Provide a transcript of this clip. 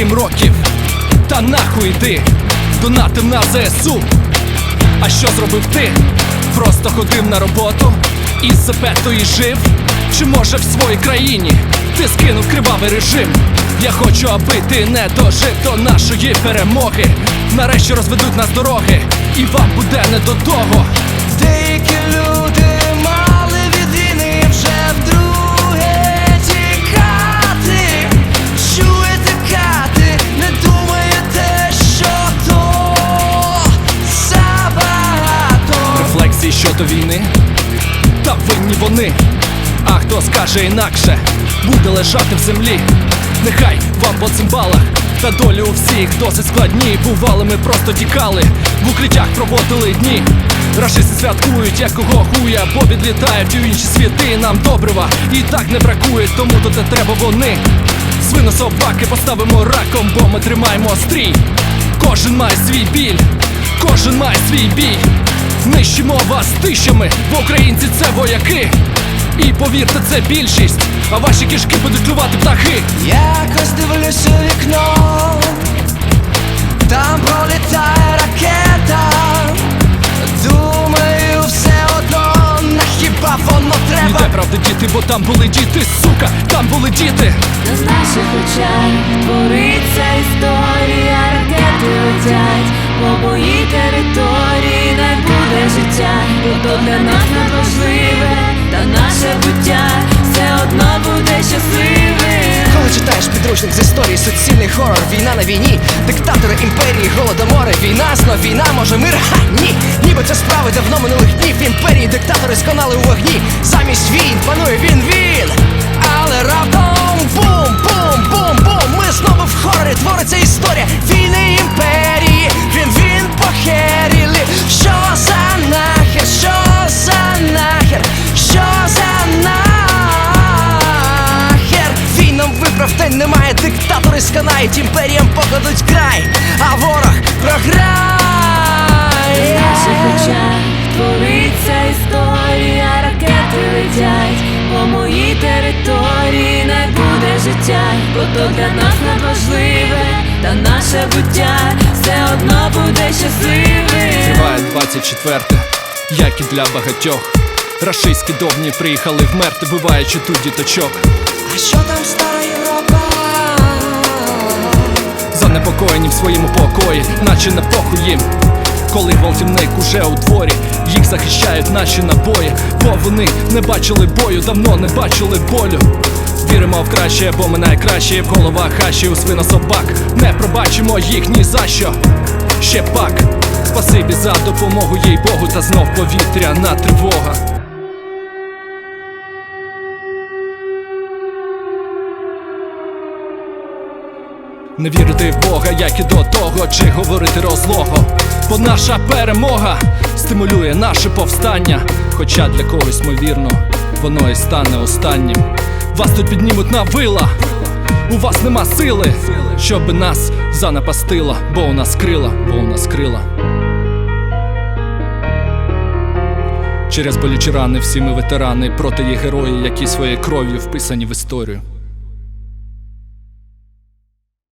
сім років. Та нахуй йди, донатив на ЗСУ. А що зробив ти? Просто ходив на роботу і запетої жив? Чи може в своїй країні ти скинув кривавий режим? Я хочу, аби ти не дожив до нашої перемоги. Нарешті розведуть нас дороги, і вам буде не до того. Деякі люди Щодо війни, та винні вони. А хто скаже інакше, буде лежати в землі. Нехай вам по цимбалах, та долі у всіх досить складні. Бували, ми просто тікали, в укриттях проводили дні. Рашисти святкують, якого хуя, бо відлітають у інші світи. Нам добрива і так не бракує, тому тут не треба вони. Свино собаки поставимо раком, бо ми тримаємо стрій. Кожен має свій біль, кожен має свій бій. Нищимо вас тисячами, бо українці це вояки. І повірте, це більшість, а ваші кишки будуть клювати птахи. Якось дивлюсь у вікно, там пролітає ракета. Думаю, все одно, на хіба воно треба? Ніде правди діти, бо там були діти, сука, там були діти. З наших очей твориться історія, ракети летять по моїй території життя, бо то для нас надважливе, та наше буття все одно буде щасливим. Коли читаєш підручник з історії, суцільний хорор, війна на війні, диктатори імперії, голодомори, війна, знов війна, може мир? Ха, ні, ніби це справи давно минулих днів. Імперії, диктатори сконали у вогні. Замість війн панує він він. Але раптом бум, бум, бум, бум. Ми диктатори сканають, імперіям покладуть край, а ворог З програє. наших очей твориться історія, ракети летять по моїй території не буде життя, бо то для нас надважливе, та наше буття все одно буде щасливим. Триває 24, як і для багатьох. Рашистські довні приїхали вмерти, биваючи тут діточок. А що там стара Європа? Занепокоєні в своєму покої, наче не похуй їм. Коли гвалтівник уже у дворі, їх захищають наші набої, бо вони не бачили бою, давно не бачили болю. Віримо в краще, бо минає краще в головах хаші у свинособак. Не пробачимо їх ні за що. Ще пак, спасибі за допомогу їй Богу, та знов повітряна тривога. Не вірити в Бога, як і до того, чи говорити розлого. Бо наша перемога стимулює наше повстання. Хоча для когось, ймовірно, воно і стане останнім. Вас тут піднімуть на вила, у вас нема сили, щоб нас занапастила, бо у нас крила, бо у нас крила. Через болючі рани всі ми ветерани, проти є герої, які своєю кров'ю вписані в історію.